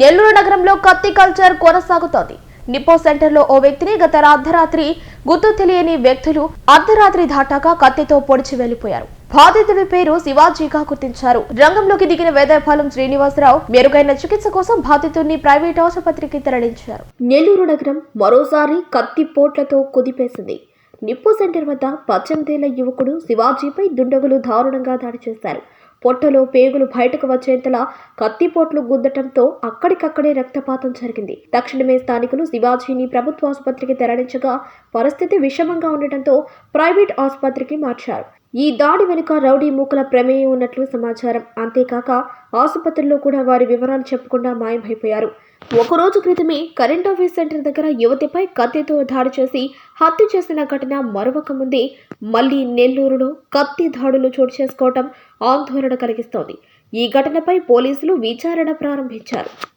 నెల్లూరు నగరంలో కత్తి కల్చర్ కొనసాగుతోంది. నిపో సెంటర్లో ఓ వ్యక్తిని గత అర్ధరాత్రి గుర్తు తెలియని వ్యక్తులు అర్ధరాత్రి దాటాక కత్తితో పొడిచి వెళ్ళిపోయారు బాధితుడి పేరు శివాజీగా గుర్తించారు. రంగంలోకి దిగిన వేదాయపాలెం శ్రీనివాసరావు మెరుగైన చికిత్స కోసం బాధితుడిని ప్రైవేట్ ఆసుపత్రికి తరలించారు. నెల్లూరు నగరం మరోసారి కత్తి పోట్లతో కుదిపేసింది. నిప్పో సెంటర్ వద్ద పద్దెనిమిదేళ్ళ యువకుడు శివాజీపై దుండగులు దారుణంగా దాడి చేశారు. పొట్టలో పేగులు బయటకు వచ్చేంతలా కత్తిపోట్లు గుద్దటంతో అక్కడికక్కడే రక్తపాతం జరిగింది. తక్షణమే స్థానికులు శివాజీని ప్రభుత్వ ఆసుపత్రికి తరలించగా పరిస్థితి విషమంగా ఉండటంతో ప్రైవేట్ ఆసుపత్రికి మార్చారు. ఈ దాడి వెనుక రౌడీ మూకల ప్రమేయం ఉన్నట్లు సమాచారం. అంతేకాక ఆసుపత్రిలో కూడా వారి వివరాలు చెప్పకుండా మాయమైపోయారు. ఒకరోజు క్రితమే కరెంట్ ఆఫీస్ సెంటర్ దగ్గర యువతిపై కత్తితో దాడి చేసి హత్య చేసిన ఘటన మరొక ముందే మళ్ళీ నెల్లూరులో కత్తి దాడులు చోటు చేసుకోవటం ఆందోళన కలిగిస్తోంది. ఈ ఘటనపై పోలీసులు విచారణ ప్రారంభించారు.